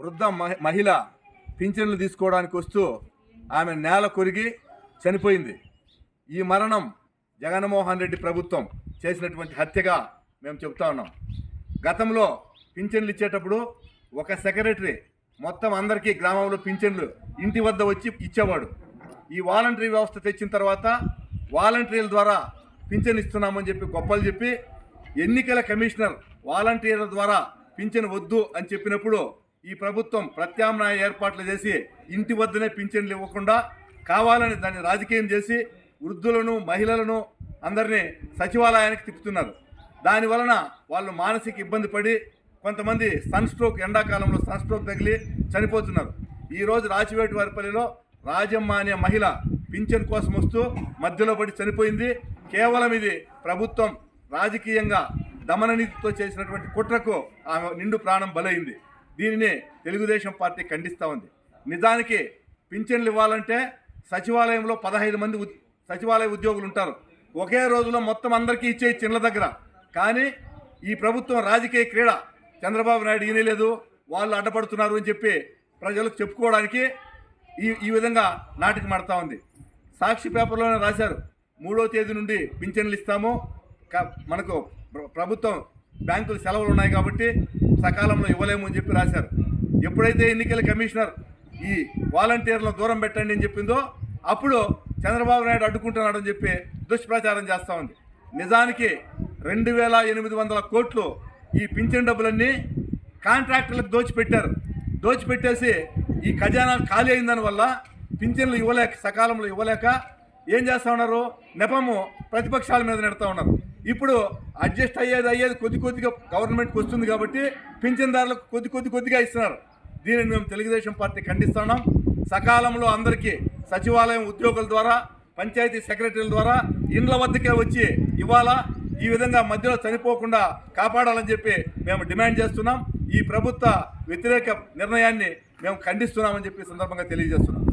వృద్ధ మహి- మహిళ పింఛన్లు తీసుకోవడానికి వస్తూ ఆమె నేల కొరిగి చనిపోయింది. ఈ మరణం జగన్మోహన్ రెడ్డి ప్రభుత్వం చేసినటువంటి హత్యగా మేము చెప్తా ఉన్నాం. గతంలో పింఛన్లు ఇచ్చేటప్పుడు ఒక సెక్రటరీ మొత్తం అందరికీ గ్రామంలో పింఛన్లు ఇంటి వద్ద వచ్చి ఇచ్చేవాడు. ఈ వాలంటరీ వ్యవస్థ తెచ్చిన తర్వాత వాలంటీర్ల ద్వారా పింఛన్ ఇస్తున్నామని చెప్పి గొప్పలు చెప్పి ఎన్నికల కమిషనర్ వాలంటీర్ల ద్వారా పింఛన్ వద్దు అని చెప్పినప్పుడు ఈ ప్రభుత్వం ప్రత్యామ్నాయ ఏర్పాట్లు చేసి ఇంటి వద్దనే పింఛన్లు ఇవ్వకుండా కావాలని దాన్ని రాజకీయం చేసి వృద్ధులను మహిళలను అందరినీ సచివాలయానికి తిప్పుతున్నారు. దాని వలన వాళ్ళు మానసిక ఇబ్బంది పడి కొంతమంది సన్ స్ట్రోక్ ఎండాకాలంలో సన్ స్ట్రోక్ తగిలి చనిపోతున్నారు. ఈరోజు రాచివేటి వారిపల్లిలో రాజమ్మ అనే మహిళ పింఛన్ కోసం వస్తూ మధ్యలో పడి చనిపోయింది. కేవలం ఇది ప్రభుత్వం రాజకీయంగా దమననీతితో చేసినటువంటి కుట్రకు ఆమె నిండు ప్రాణం బలైంది. దీనిని తెలుగుదేశం పార్టీ ఖండిస్తూ ఉంది. నిజానికి పింఛన్లు ఇవ్వాలంటే సచివాలయంలో పదహైదు మంది సచివాలయ ఉద్యోగులు ఉంటారు. ఒకే రోజులో మొత్తం అందరికీ ఇచ్చే చిన్న దగ్గర. కానీ ఈ ప్రభుత్వం రాజకీయ క్రీడ చంద్రబాబు నాయుడు ఈయనలేదు వాళ్ళు అడ్డపడుతున్నారు అని చెప్పి ప్రజలకు చెప్పుకోవడానికి ఈ ఈ విధంగా నాటికి మడతా ఉంది. సాక్షి పేపర్లోనే రాశారు. మూడో తేదీ నుండి పింఛన్లు ఇస్తాము. మనకు ప్రభుత్వం బ్యాంకులు సెలవులు ఉన్నాయి కాబట్టి సకాలంలో ఇవ్వలేము అని చెప్పి రాశారు. ఎప్పుడైతే ఎన్నికల కమిషనర్ ఈ వాలంటీర్లను దూరం పెట్టండి అని చెప్పిందో అప్పుడు చంద్రబాబు నాయుడు అడ్డుకుంటున్నాడని చెప్పి దుష్ప్రచారం చేస్తూ ఉంది. నిజానికి రెండు వేల ఎనిమిది వందల కోట్లు ఈ పింఛన్ డబ్బులన్నీ కాంట్రాక్టర్లకు దోచిపెట్టారు. దోచిపెట్టేసి ఈ ఖజానా ఖాళీ అయిందని వల్ల పింఛన్లు ఇవ్వలేక సకాలంలో ఇవ్వలేక ఏం చేస్తూ ఉన్నారు? నెపము ప్రతిపక్షాల మీద నెడతా ఉన్నారు. ఇప్పుడు అడ్జస్ట్ అయ్యేది అయ్యేది కొద్ది కొద్దిగా గవర్నమెంట్కి వస్తుంది కాబట్టి పింఛన్దారులకు కొద్ది కొద్ది కొద్దిగా ఇస్తున్నారు. దీనిని మేము తెలుగుదేశం పార్టీ ఖండిస్తున్నాం. సకాలంలో అందరికీ సచివాలయం ఉద్యోగుల ద్వారా పంచాయతీ సెక్రటరీల ద్వారా ఇండ్ల వద్దకే వచ్చి ఇవాళ ఈ విధంగా మధ్యలో చనిపోకుండా కాపాడాలని చెప్పి మేము డిమాండ్ చేస్తున్నాం. ఈ ప్రభుత్వ వ్యతిరేక నిర్ణయాన్ని మేము ఖండిస్తున్నామని చెప్పి సందర్భంగా తెలియజేస్తున్నాం.